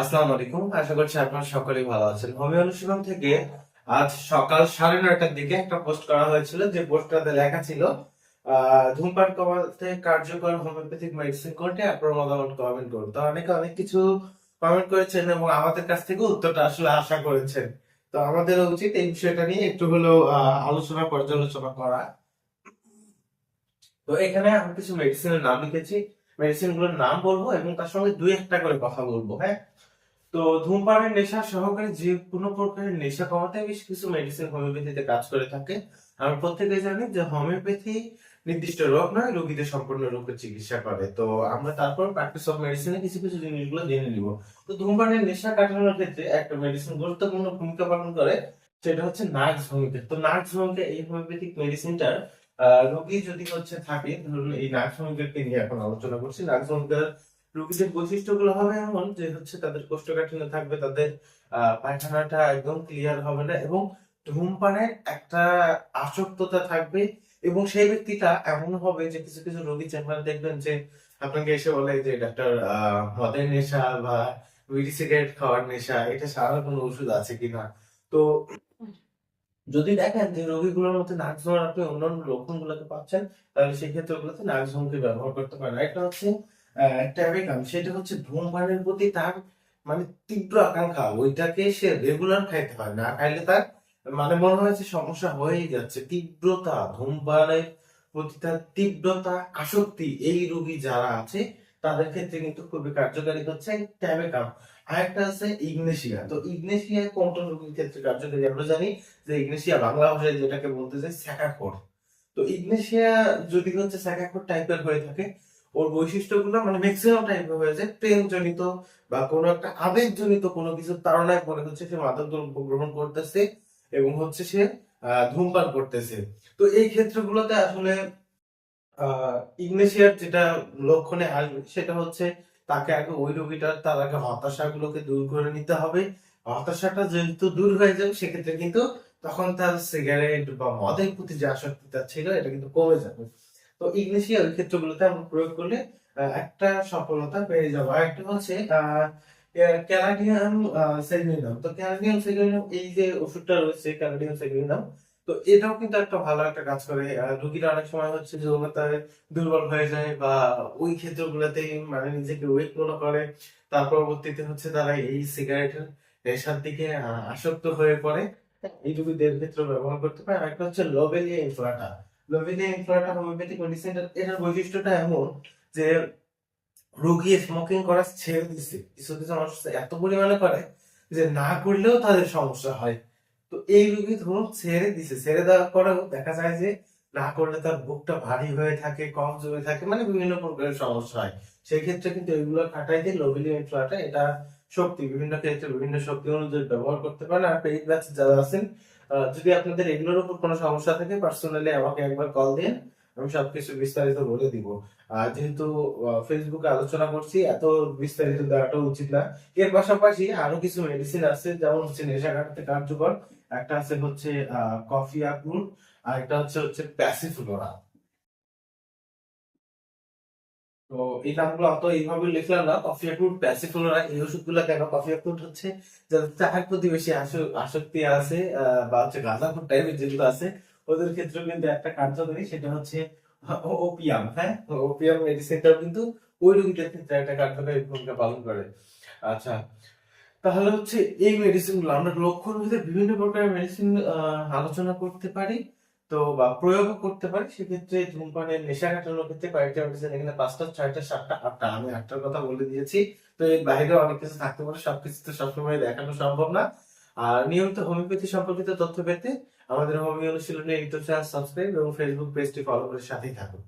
আসসালামু আলাইকুম। আশা করছি আপনারা সকলেই ভালো আছেন। হোমিও অনুশীলন থেকে আজ সকাল সাড়ে নয়টার দিকে একটা পোস্ট করা হয়েছিল, যে পোস্টটাতে লেখা ছিল ধূমপান কমাতে কার্যকর হোমিওপ্যাথিক মেডিসিন কোনটি? আপনার মতামত কমেন্ট করুন। তো অনেকে অনেক কিছু কমেন্ট করেছেন এবং আমাদের কাছ থেকে উত্তরটা আসলে আশা করেছেন। তো আমাদের উচিত এই বিষয়টা নিয়ে একটু হলেও আলোচনা, পর্যালোচনা করা। তো এখানে আমি কিছু মেডিসিনের নাম লিখেছি। মেডিসিনগুলোর নাম বলব এবং তার সঙ্গে দুই একটা করে কথা বলব হ্যাঁ? তো ধূমপানের নেশা সহকারে যে কোনো প্রকারের নেশা কমাতে বেশ কিছু মেডিসিন হোমিওপ্যাথিতে কাজ করে থাকে। আমরা প্রত্যেকে জানি যে হোমিওপ্যাথি নির্দিষ্ট রোগ নয়, রোগীদের সম্পূর্ণ রোগের চিকিৎসা করে। তো আমরা তারপর প্র্যাকটিস অফ মেডিসিনে কিছু কিছু জিনিসগুলো জেনে নিব। তো ধূমপানের নেশা কাটানোর ক্ষেত্রে একটা মেডিসিন গুরুত্বপূর্ণ ভূমিকা পালন করে, সেটা হচ্ছে নার্স ভূমিকা তো নার্স ভূমিকা এই হোমিওপ্যাথিক মেডিসিনটার রোগী যদি হচ্ছে থাকে, ধরুন এই নার্স ভূমিকাকে নিয়ে এখন আলোচনা করছি। নার্স ভূমিকার রোগীদের বৈশিষ্ট্যগুলো হবে এমন যে হচ্ছে তাদের কোষ্ঠকাঠিন্য থাকবে, তাদের পায়খানাটা একদম ক্লিয়ার হবে না এবং ধূমপানের একটা আসক্ততা থাকবে এবং সেই ব্যক্তিটা এমন হবে যে কিছু কিছু রোগী চেম্বারে দেখবেন যে আপনাকে এসে বলে যে, ডাক্তার মদের নেশা বা বিড়ি সিগারেট খাওয়ার নেশা, এটা সারার কোনো ওষুধ আছে কিনা? তো যদি দেখেন যে রোগীগুলোর মধ্যে নাকঝোমার আপনি অন্যান্য লক্ষণ লক্ষণগুলোকে পাচ্ছেন, তাহলে সেই ক্ষেত্রে ওগুলোতে নাকঝোমকে ব্যবহার করতে পারেন। একটা হচ্ছে ট্যাবেকাম সেটা হচ্ছে ধূমপানের প্রতি তার মানে তীব্র আকাঙ্ক্ষা। ওইটাকে সে রেগুলার খাইতে পারে না, খাইলে তার মানে মনে হয় যে সমস্যা হয়েই যাচ্ছে। তীব্রতা, ধূমপানের প্রতি তার তীব্রতা, আসক্তি এই রোগী যারা আছে, তাদের ক্ষেত্রে কিন্তু খুবই কার্যকারী হচ্ছে ট্যাবেকাম আরেকটা আছে ইগনেশিয়া। তো ইগনেশিয়া কোনটা রোগীর ক্ষেত্রে কার্যকারী? আমরা জানি যে ইগনেশিয়া বাংলা ভাষায় যেটাকে বলতে চাই স্যাকাকোর তো ইগনেশিয়া যদি হচ্ছে স্যাকাকোর টাইপের হয়ে থাকে ওর বৈশিষ্ট্যগুলো মানে ম্যাক্সিমাম টাইপের হয়ে যায় প্রেম জনিত বা কোনো একটা আবেগ জনিত কোনো কিছু তাড়নায় পরে হচ্ছে সে মাদক দ্রব্য গ্রহণ করতেছে এবং হচ্ছে সে ধূমপান করতেছে। তো এই ক্ষেত্রগুলোতে আসলে ইগনেশিয়ার যেটা লক্ষণে আসবে সেটা হচ্ছে তাকে আগে ওই রোগীটার, তার আগে হতাশাগুলোকে দূর করে নিতে হবে। হতাশাটা যেহেতু দূর হয়ে যাবে, সেক্ষেত্রে কিন্তু তখন তার সিগারেট বা মদের প্রতি যে আসক্তিটা ছিল, এটা কিন্তু কমে যাবে। তো ইগনেশিয়া ওই ক্ষেত্রগুলোতে আমরা প্রয়োগ করলে একটা সফলতা পেয়ে যাব। আর একটা হচ্ছে তো এই যে ওষুধটা রয়েছে তো এটাও কিন্তু একটা ভালো একটা কাজ করে। অনেক সময় হচ্ছে দুর্বল হয়ে যায় বা ওই ক্ষেত্রগুলোতেই মানে নিজেকে উইক মনে করে। তার পরবর্তীতে হচ্ছে তারা এই সিগারেটের নেশার দিকে আসক্ত হয়ে পড়ে। এই রুগীদের ক্ষেত্রে ব্যবহার করতে পারে। আর একটা হচ্ছে lobelia inflata lobelia inflata homeopathic medicine এটার বৈশিষ্ট্যটা এমন যে রোগী স্মোকিং করা ছেড়ে দিচ্ছে কিছু কিছু মানুষ এত পরিমাণে করে যে না করলেও তাদের সমস্যা হয়। তো এই রোগী ধরুন ছেড়ে দিছে। ছেড়ে দেওয়ার পরেও দেখা যায় যে না করলে তার বুকটা ভারী হয়ে থাকে, কম জমে থাকে মানে বিভিন্ন প্রকারের সমস্যা হয়। সেই ক্ষেত্রে কিন্তু এগুলো কাটাইতে লোবিলি ইনফ্লাটা এটা শক্তি। বিভিন্ন ক্ষেত্রে বিভিন্ন শক্তি অনুযায়ী ব্যবহার করতে পারেন। আর পেইড ব্যাচ যারা আছেন যদি আপনাদের এগুলোর উপর কোনো সমস্যা থাকে পার্সোনালি আমাকে একবার কল দিন, আমি সবকিছু বিস্তারিত বলে দিব। আর যেহেতু ফেসবুকে আলোচনা করছি, এত বিস্তারিত দেওয়াটা উচিত না। এর পাশাপাশি আরও কিছু মেডিসিন আছে, যেমন হচ্ছে নেশা কাটতে কার্যকর। একটা আছে হচ্ছে কফি আকুল আর একটা হচ্ছে হচ্ছে প্যাসিফ্লোরা তো এই নামগুলো অত এইভাবে লিখলাম না কফি আকুট প্যাসিফ্লোরা এই ওষুধগুলো কেন? কফি আকুট হচ্ছে যাদের চায়ের প্রতি বেশি আস- আসক্তি আছে বা হচ্ছে গাঁজাখোর টাইপের যেগুলো আছে, ওদের ক্ষেত্রে কিন্তু একটা কার্যকরী সেটা হচ্ছে ওপিয়াম হ্যাঁ? ওপিয়াম মেডিসিনটাও কিন্তু ওই রোগীটার ক্ষেত্রে একটা কার্যকরী ভূমিকা পালন করে। আচ্ছা তাহলে হচ্ছে এই মেডিসিনগুলো আমরা লক্ষণ ভিত্তিতে বিভিন্ন প্রকারের মেডিসিন আলোচনা করতে পারি। তো, বা প্রয়োগও করতে পারি, সেক্ষেত্রে ধূমপানের নেশা কাটানোর ক্ষেত্রে কয়েকটা মেডিসিন এখানে পাঁচটা, ছয়টা, সাতটা, আটটা, আমি আটটার কথা বলে দিয়েছি। তো এর বাইরে অনেক কিছু থাকতে পারে, সবকিছু তো সবসময় দেখানো সম্ভব না। আর নিয়মিত হোমিওপ্যাথি সম্পর্কিত তথ্য পেতে আমাদের হোমিও অনুশীলনে ইউটিউব চ্যানেল সাবস্ক্রাইব এবং ফেসবুক পেজটি ফলো করে সাথেই থাকুন।